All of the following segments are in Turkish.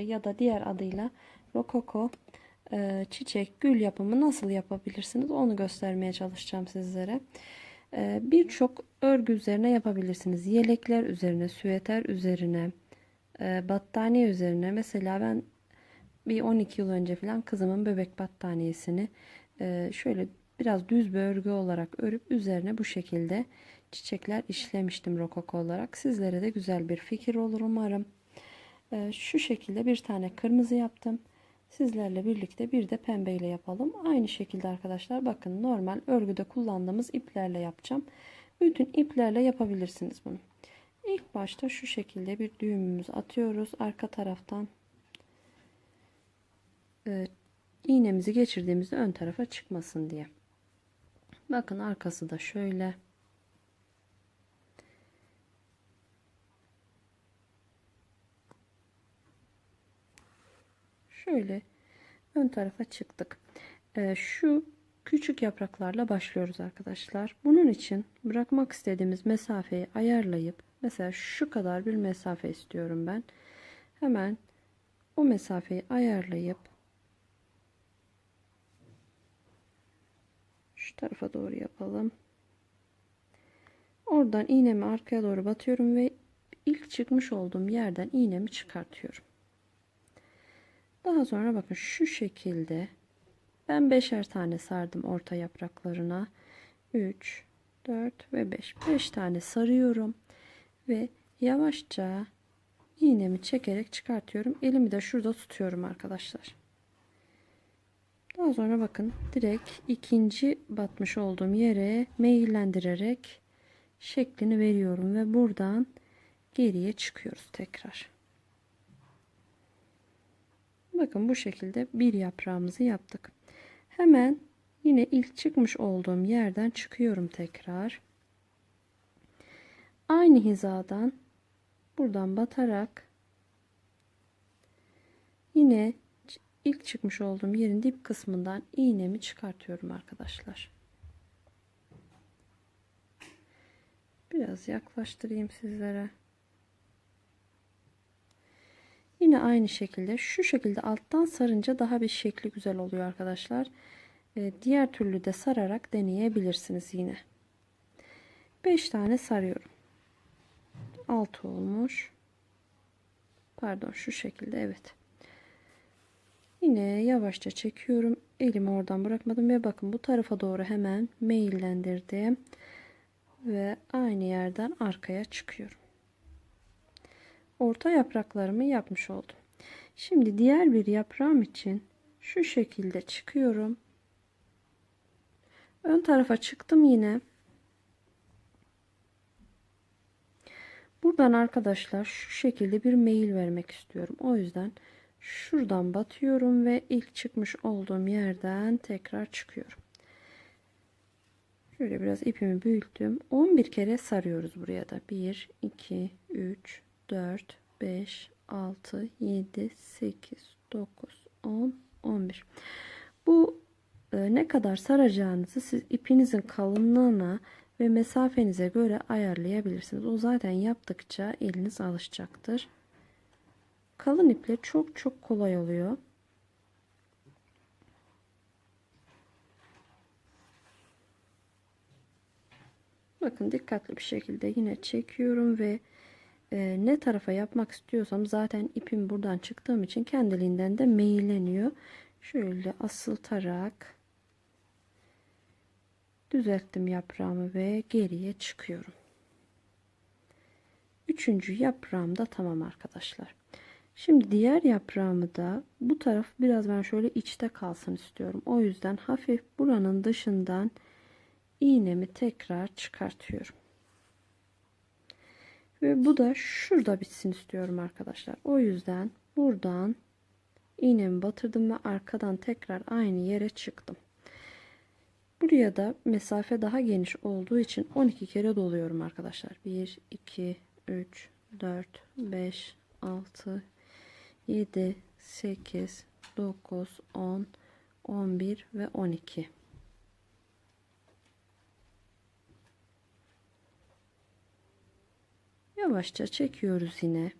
ya da diğer adıyla rokoko e, çiçek gül yapımı nasıl yapabilirsiniz onu göstermeye çalışacağım sizlere. E, Birçok örgü üzerine yapabilirsiniz. Yelekler üzerine, süveter üzerine, e, battaniye üzerine. Mesela ben bir 12 yıl önce falan kızımın bebek battaniyesini e, şöyle biraz düz bir örgü olarak örüp üzerine bu şekilde çiçekler işlemiştim rokoko olarak. Sizlere de güzel bir fikir olur umarım. Ee, şu şekilde bir tane kırmızı yaptım. Sizlerle birlikte bir de pembeyle yapalım. Aynı şekilde arkadaşlar bakın normal örgüde kullandığımız iplerle yapacağım. Bütün iplerle yapabilirsiniz bunu. İlk başta şu şekilde bir düğümümüzü atıyoruz. Arka taraftan e, iğnemizi geçirdiğimizde ön tarafa çıkmasın diye. Bakın arkası da şöyle. Şöyle ön tarafa çıktık. Ee, şu küçük yapraklarla başlıyoruz arkadaşlar. Bunun için bırakmak istediğimiz mesafeyi ayarlayıp mesela şu kadar bir mesafe istiyorum ben. Hemen o mesafeyi ayarlayıp şu tarafa doğru yapalım. Oradan iğnemi arkaya doğru batıyorum ve ilk çıkmış olduğum yerden iğnemi çıkartıyorum. Daha sonra bakın şu şekilde ben beşer tane sardım orta yapraklarına. 3, 4 ve 5. 5 tane sarıyorum ve yavaşça iğnemi çekerek çıkartıyorum. Elimi de şurada tutuyorum arkadaşlar. Daha sonra bakın direkt ikinci batmış olduğum yere meyillendirerek şeklini veriyorum ve buradan geriye çıkıyoruz tekrar. Bakın bu şekilde bir yaprağımızı yaptık. Hemen yine ilk çıkmış olduğum yerden çıkıyorum tekrar. Aynı hizadan buradan batarak yine ilk çıkmış olduğum yerin dip kısmından iğnemi çıkartıyorum arkadaşlar. Biraz yaklaştırayım sizlere. Yine aynı şekilde şu şekilde alttan sarınca daha bir şekli güzel oluyor arkadaşlar. Ee, diğer türlü de sararak deneyebilirsiniz yine. 5 tane sarıyorum. 6 olmuş. Pardon şu şekilde evet. Yine yavaşça çekiyorum. Elimi oradan bırakmadım ve bakın bu tarafa doğru hemen meyillendirdim. Ve aynı yerden arkaya çıkıyorum orta yapraklarımı yapmış oldum. Şimdi diğer bir yaprağım için şu şekilde çıkıyorum. Ön tarafa çıktım yine. Buradan arkadaşlar şu şekilde bir meyil vermek istiyorum. O yüzden şuradan batıyorum ve ilk çıkmış olduğum yerden tekrar çıkıyorum. Şöyle biraz ipimi büyüttüm. 11 kere sarıyoruz buraya da. 1, 2, 3, 4, 5, 6, 7, 8, 9, 10, 11. Bu e, ne kadar saracağınızı siz ipinizin kalınlığına ve mesafenize göre ayarlayabilirsiniz. O zaten yaptıkça eliniz alışacaktır. Kalın iple çok çok kolay oluyor. Bakın dikkatli bir şekilde yine çekiyorum ve e, ne tarafa yapmak istiyorsam zaten ipim buradan çıktığım için kendiliğinden de meyilleniyor. Şöyle asıltarak düzelttim yaprağımı ve geriye çıkıyorum. Üçüncü yaprağım da tamam arkadaşlar. Şimdi diğer yaprağımı da bu taraf biraz ben şöyle içte kalsın istiyorum. O yüzden hafif buranın dışından iğnemi tekrar çıkartıyorum. Ve bu da şurada bitsin istiyorum arkadaşlar. O yüzden buradan iğnemi batırdım ve arkadan tekrar aynı yere çıktım. Buraya da mesafe daha geniş olduğu için 12 kere doluyorum arkadaşlar. 1, 2, 3, 4, 5, 6, 7, 8, 9, 10, 11 ve 12. Yavaşça çekiyoruz yine.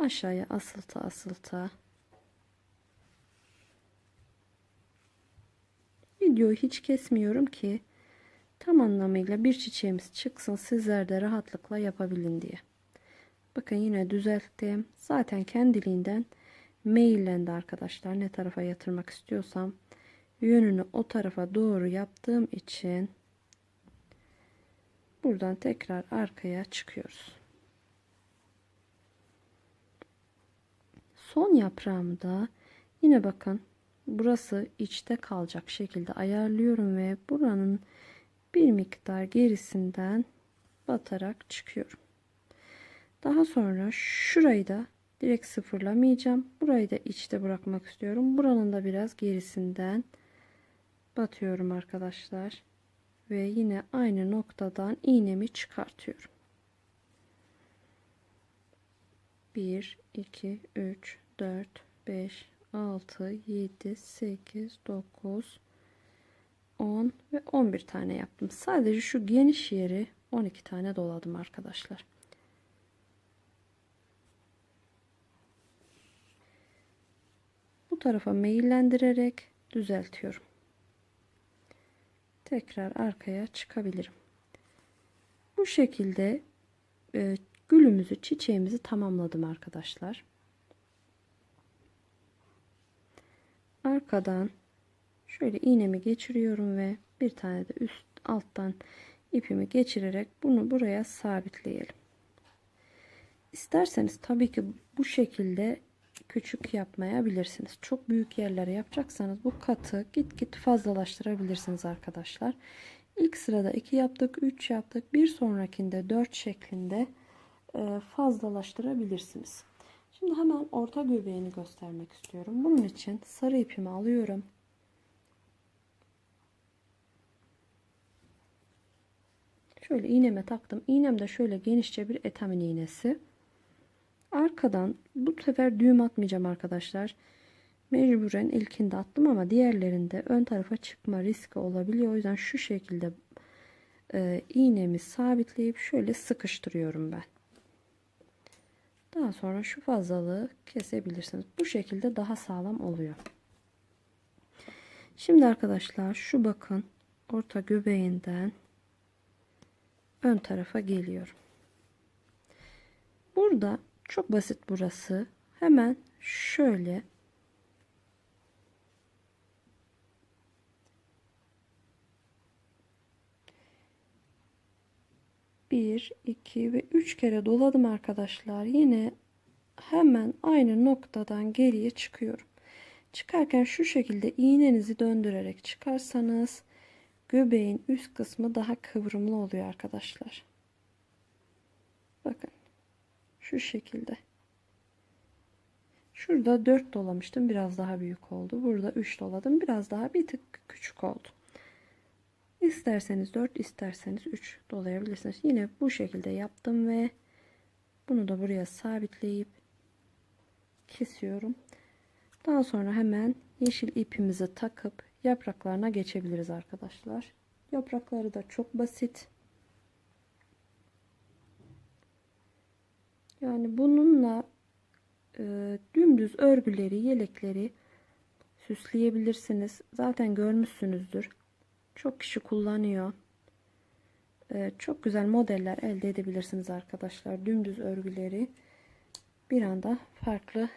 aşağıya asılta asılta videoyu hiç kesmiyorum ki tam anlamıyla bir çiçeğimiz çıksın sizler de rahatlıkla yapabilin diye. Bakın yine düzelttim. Zaten kendiliğinden maillendi arkadaşlar. Ne tarafa yatırmak istiyorsam yönünü o tarafa doğru yaptığım için buradan tekrar arkaya çıkıyoruz. Son yaprağımda yine bakın burası içte kalacak şekilde ayarlıyorum ve buranın bir miktar gerisinden batarak çıkıyorum. Daha sonra şurayı da direkt sıfırlamayacağım. Burayı da içte bırakmak istiyorum. Buranın da biraz gerisinden batıyorum arkadaşlar. Ve yine aynı noktadan iğnemi çıkartıyorum. 1, 2, 3, 4, 5, 6, 7, 8, 9, 10 ve 11 tane yaptım. Sadece şu geniş yeri 12 tane doladım arkadaşlar. Bu tarafa meyillendirerek düzeltiyorum. Tekrar arkaya çıkabilirim. Bu şekilde e, gülümüzü, çiçeğimizi tamamladım arkadaşlar. Arkadan şöyle iğnemi geçiriyorum ve bir tane de üst alttan ipimi geçirerek bunu buraya sabitleyelim. İsterseniz tabii ki bu şekilde küçük yapmayabilirsiniz. Çok büyük yerlere yapacaksanız bu katı git git fazlalaştırabilirsiniz arkadaşlar. İlk sırada 2 yaptık, 3 yaptık. Bir sonrakinde 4 şeklinde fazlalaştırabilirsiniz. Şimdi hemen orta göbeğini göstermek istiyorum. Bunun için sarı ipimi alıyorum. Şöyle iğneme taktım. İğnem de şöyle genişçe bir etamin iğnesi. Arkadan bu sefer düğüm atmayacağım arkadaşlar. Mecburen ilkinde attım ama diğerlerinde ön tarafa çıkma riski olabiliyor. O yüzden şu şekilde e, iğnemi sabitleyip şöyle sıkıştırıyorum ben. Daha sonra şu fazlalığı kesebilirsiniz. Bu şekilde daha sağlam oluyor. Şimdi arkadaşlar şu bakın orta göbeğinden ön tarafa geliyorum. Burada çok basit burası. Hemen şöyle bir, iki ve üç kere doladım arkadaşlar. Yine hemen aynı noktadan geriye çıkıyorum. Çıkarken şu şekilde iğnenizi döndürerek çıkarsanız göbeğin üst kısmı daha kıvrımlı oluyor arkadaşlar. Bakın. Şu şekilde. Şurada 4 dolamıştım. Biraz daha büyük oldu. Burada 3 doladım. Biraz daha bir tık küçük oldu. İsterseniz 4 isterseniz 3 dolayabilirsiniz. Yine bu şekilde yaptım ve bunu da buraya sabitleyip kesiyorum. Daha sonra hemen yeşil ipimizi takıp yapraklarına geçebiliriz arkadaşlar. Yaprakları da çok basit. Yani bununla e, dümdüz örgüleri, yelekleri süsleyebilirsiniz. Zaten görmüşsünüzdür. Çok kişi kullanıyor. E, çok güzel modeller elde edebilirsiniz arkadaşlar. Dümdüz örgüleri bir anda farklı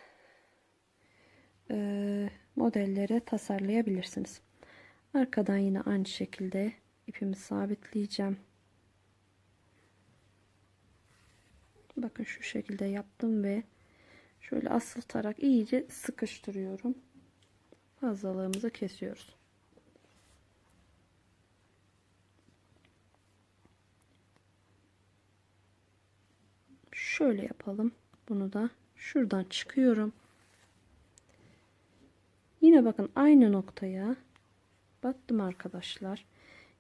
e, modellere tasarlayabilirsiniz. Arkadan yine aynı şekilde ipimi sabitleyeceğim. Bakın şu şekilde yaptım ve şöyle asıltarak iyice sıkıştırıyorum. Fazlalığımızı kesiyoruz. Şöyle yapalım. Bunu da şuradan çıkıyorum. Yine bakın aynı noktaya battım arkadaşlar.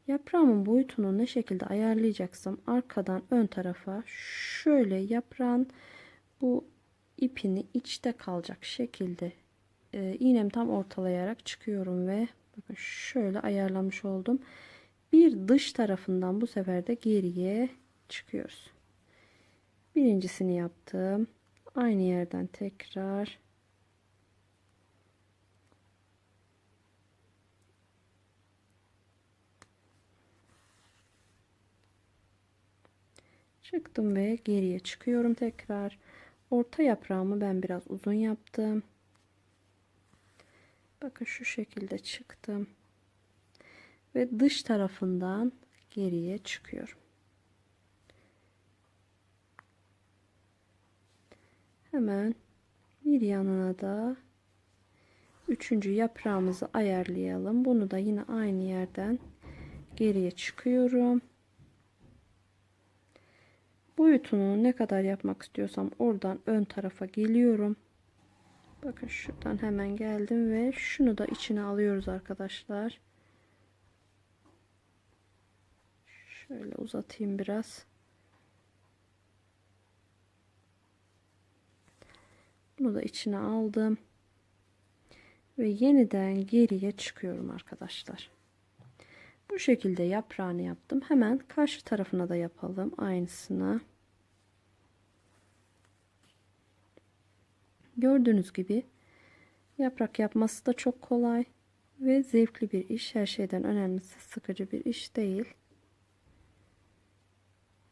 Yaprağımın boyutunu ne şekilde ayarlayacaksam arkadan ön tarafa şöyle yaprağın bu ipini içte kalacak şekilde e, iğnem tam ortalayarak çıkıyorum ve bakın şöyle ayarlamış oldum. Bir dış tarafından bu sefer de geriye çıkıyoruz. Birincisini yaptım. Aynı yerden tekrar çıktım ve geriye çıkıyorum tekrar. Orta yaprağımı ben biraz uzun yaptım. Bakın şu şekilde çıktım. Ve dış tarafından geriye çıkıyorum. Hemen bir yanına da üçüncü yaprağımızı ayarlayalım. Bunu da yine aynı yerden geriye çıkıyorum. Boyutunu ne kadar yapmak istiyorsam oradan ön tarafa geliyorum. Bakın şuradan hemen geldim ve şunu da içine alıyoruz arkadaşlar. Şöyle uzatayım biraz. Bunu da içine aldım. Ve yeniden geriye çıkıyorum arkadaşlar. Bu şekilde yaprağını yaptım. Hemen karşı tarafına da yapalım aynısını. Gördüğünüz gibi yaprak yapması da çok kolay ve zevkli bir iş. Her şeyden önemlisi sıkıcı bir iş değil.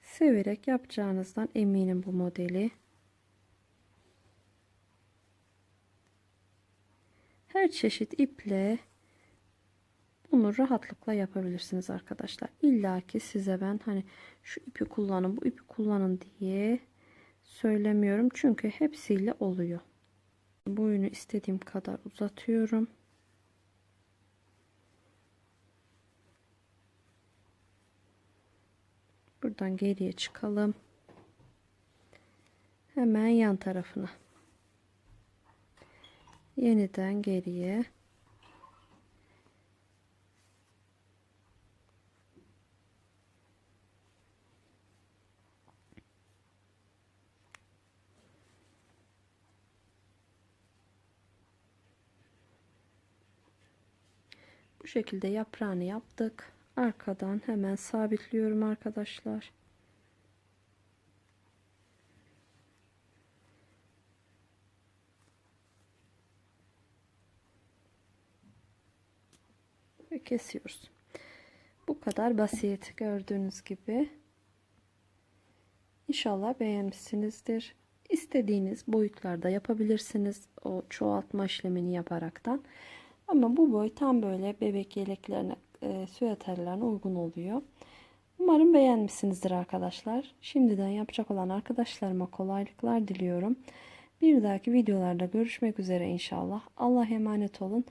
Severek yapacağınızdan eminim bu modeli. Her çeşit iple bunu rahatlıkla yapabilirsiniz arkadaşlar. İlla ki size ben hani şu ipi kullanın bu ipi kullanın diye söylemiyorum. Çünkü hepsiyle oluyor. Boyunu istediğim kadar uzatıyorum. Buradan geriye çıkalım. Hemen yan tarafına. Yeniden geriye. Bu şekilde yaprağını yaptık. Arkadan hemen sabitliyorum arkadaşlar. Kesiyoruz. Bu kadar basit gördüğünüz gibi. İnşallah beğenmişsinizdir. İstediğiniz boyutlarda yapabilirsiniz. O çoğaltma işlemini yaparaktan. Ama bu boy tam böyle bebek yeleklerine, e, süveterlerine uygun oluyor. Umarım beğenmişsinizdir arkadaşlar. Şimdiden yapacak olan arkadaşlarıma kolaylıklar diliyorum. Bir dahaki videolarda görüşmek üzere inşallah. Allah emanet olun.